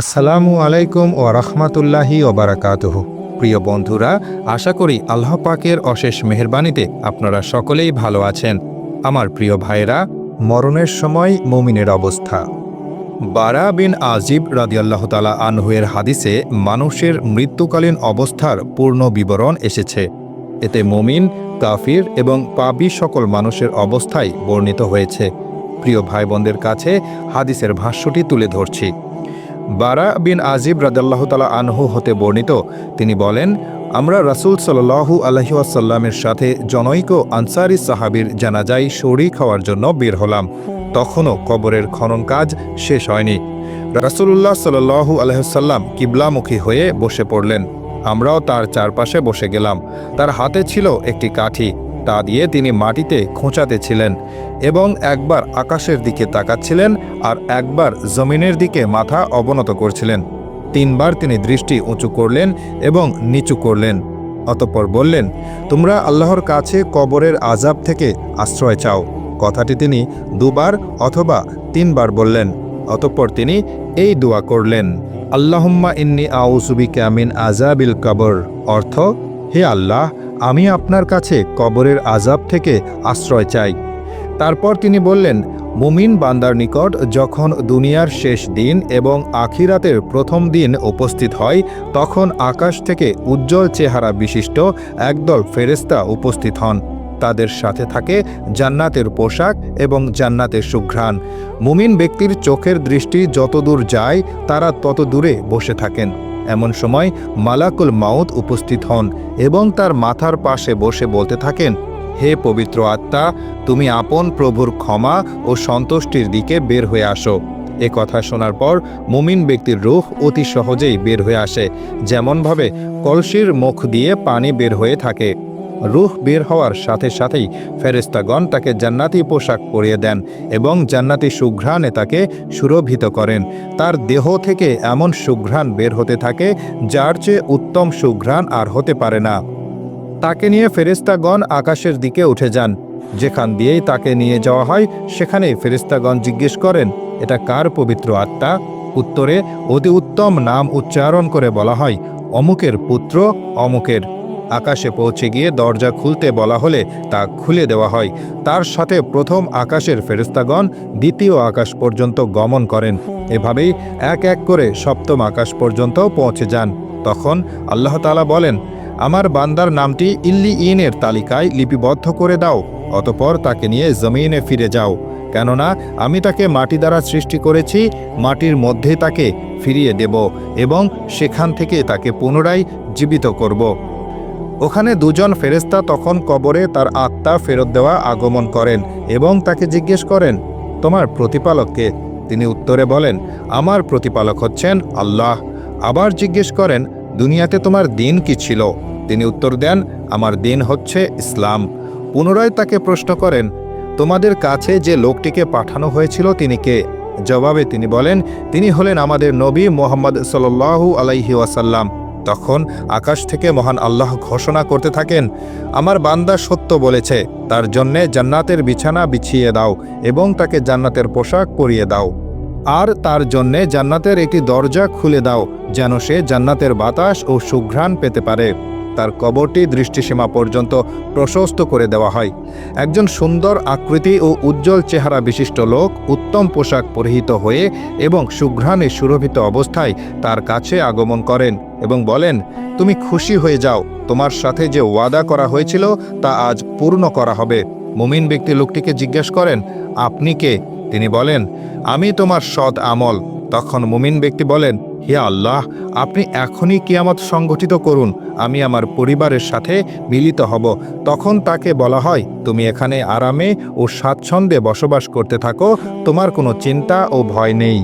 আসসালামু আলাইকুম ও রহমাতুল্লাহি ওবারাকাতুহু প্রিয় বন্ধুরা, আশা করি আল্লাহ পাকের অশেষ মেহরবানিতে আপনারা সকলেই ভালো আছেন। আমার প্রিয় ভাইরা মরণের সময় মমিনের অবস্থা। বারা বিন আজিব রাদিয়াল্লাহ তালা আনহুয়ের হাদিসে মানুষের মৃত্যুকালীন অবস্থার পূর্ণ বিবরণ এসেছে। এতে মুমিন, কাফির এবং পাবি সকল মানুষের অবস্থায় বর্ণিত হয়েছে। প্রিয় ভাই বোনদের কাছে হাদিসের ভাষ্যটি তুলে ধরছি। বারা বিন আজিব রাদাল্লাহ তালা আনহু হতে বর্ণিত। তিনি বলেন, আমরা রাসূল সাল্লাহু আলহিউসাল্লামের সাথে জনৈক আনসারি সাহাবির জানাজাই শরিক হওয়ার জন্য বের হলাম। তখনও কবরের খনন কাজ শেষ হয়নি। রাসূলুল্লাহ সাল্লাহু আলহিসাল্লাম কিবলামুখী হয়ে বসে পড়লেন। আমরাও তার চারপাশে বসে গেলাম। তার হাতে ছিল একটি কাঠি। তা দিয়ে তিনি মাটিতে খোঁচাতে ছিলেন এবং একবার আকাশের দিকে তাকাচ্ছিলেন আর একবার জমিনের দিকে মাথা অবনত করছিলেন। তিনবার তিনি দৃষ্টি উঁচু করলেন এবং নিচু করলেন। অতঃপর বললেন, তোমরা আল্লাহর কাছে কবরের আজাব থেকে আশ্রয় চাও। কথাটি তিনি দুবার অথবা তিনবার বললেন। অতঃপর তিনি এই দোয়া করলেন, আল্লাহম্মা ইন্নি আউসুবি ক্যামিন আজাবিল কবর। অর্থ, হে আল্লাহ আমি আপনার কাছে কবরের আজাব থেকে আশ্রয় চাই। তারপর তিনি বললেন, মুমিন বান্দার নিকট যখন দুনিয়ার শেষ দিন এবং আখিরাতের প্রথম দিন উপস্থিত হয়, তখন আকাশ থেকে উজ্জ্বল চেহারা বিশিষ্ট একদল ফেরেস্তা উপস্থিত হন। তাদের সাথে থাকে জান্নাতের পোশাক এবং জান্নাতের সুঘ্রাণ। মুমিন ব্যক্তির চোখের দৃষ্টি যতদূর যায়, তারা তত দূরে বসে থাকেন। এমন সময় মালাকুল মাউত উপস্থিত হন এবং তার মাথার পাশে বসে বলতে থাকেন, হে পবিত্র আত্মা, তুমি আপন প্রভুর ক্ষমা ও সন্তুষ্টির দিকে বের হয়ে আসো। এ কথা শোনার পর মুমিন ব্যক্তির রুখ অতি সহজেই বের হয়ে আসে, যেমনভাবে কলসির মুখ দিয়ে পানি বের হয়ে থাকে। রুহ বের হওয়ার সাথে সাথেই ফেরেস্তাগণ তাকে জান্নাতি পোশাক পরিয়ে দেন এবং জান্নাতি সুঘ্রাণে তাকে সুরভিত করেন। তার দেহ থেকে এমন সুঘ্রাণ বের হতে থাকে, যার চেয়ে উত্তম সুঘ্রাণ আর হতে পারে না। তাকে নিয়ে ফেরেস্তাগণ আকাশের দিকে উঠে যান। যেখান দিয়েই তাকে নিয়ে যাওয়া হয়, সেখানেই ফেরেস্তাগণ জিজ্ঞেস করেন, এটা কার পবিত্র আত্মা? উত্তরে, অতি উত্তম নাম উচ্চারণ করে বলা হয়, অমুকের পুত্র, অমুকের আকাশে পৌঁছে গিয়ে দরজা খুলতে বলা হলে তা খুলে দেওয়া হয়। তার সাথে প্রথম আকাশের ফেরেস্তাগণ দ্বিতীয় আকাশ পর্যন্ত গমন করেন। এভাবেই এক এক করে সপ্তম আকাশ পর্যন্ত পৌঁছে যান। তখন আল্লাহ তালা বলেন, আমার বান্দার নামটি ইল্লি ইনের তালিকায় লিপিবদ্ধ করে দাও, অতপর তাকে নিয়ে জমিনে ফিরে যাও। কেননা আমি তাকে মাটি দ্বারা সৃষ্টি করেছি, মাটির মধ্যে তাকে ফিরিয়ে দেব এবং সেখান থেকে তাকে পুনরায় জীবিত করব। ওখানে দুজন ফেরেস্তা তখন কবরে তার আত্মা ফেরত দেওয়া আগমন করেন এবং তাকে জিজ্ঞেস করেন, তোমার প্রতিপালককে তিনি উত্তরে বলেন, আমার প্রতিপালক হচ্ছেন আল্লাহ। আবার জিজ্ঞেস করেন, দুনিয়াতে তোমার দিন কি ছিল? তিনি উত্তর দেন, আমার দিন হচ্ছে ইসলাম। পুনরায় তাকে প্রশ্ন করেন, তোমাদের কাছে যে লোকটিকে পাঠানো হয়েছিল তিনি কে? জবাবে তিনি বলেন, তিনি হলেন আমাদের নবী মোহাম্মদ সাল্লাল্লাহু আলাইহি ওয়াসাল্লাম। তখন আকাশ থেকে মহান আল্লাহ ঘোষণা করতে থাকেন, আমার বান্দা সত্য বলেছে, তার জন্যে জান্নাতের বিছানা বিছিয়ে দাও এবং তাকে জান্নাতের পোশাক পরিয়ে দাও। আর তার জন্যে জান্নাতের একটি দরজা খুলে দাও, যেন সে জান্নাতের বাতাস ও সুঘ্রাণ পেতে পারে। তার কবরটি দৃষ্টিসীমা পর্যন্ত প্রশস্ত করে দেওয়া হয়। একজন সুন্দর আকৃতি ও উজ্জ্বল চেহারা বিশিষ্ট লোক উত্তম পোশাক পরিহিত হয়ে এবং সুঘ্রাণে সুরভিত অবস্থায় তার কাছে আগমন করেন এবং বলেন, তুমি খুশি হয়ে যাও। তোমার সাথে যে ওয়াদা করা হয়েছিল তা আজ পূর্ণ করা হবে মুমিন ব্যক্তি লোকটিকে জিজ্ঞেস করেন, আপনি কে? তিনি বলেন, আমি তোমার সৎ আমল। তখন মুমিন ব্যক্তি বলেন, হে আল্লাহ, আপনি এখনই কিয়ামত সংগঠিত করুন, আমি আমার পরিবারের সাথে মিলিত হব। তখন তাকে বলা হয়, তুমি এখানে আরামে ও স্বাচ্ছন্দ্যে বসবাস করতে থাকো, তোমার কোনো চিন্তা ও ভয় নেই।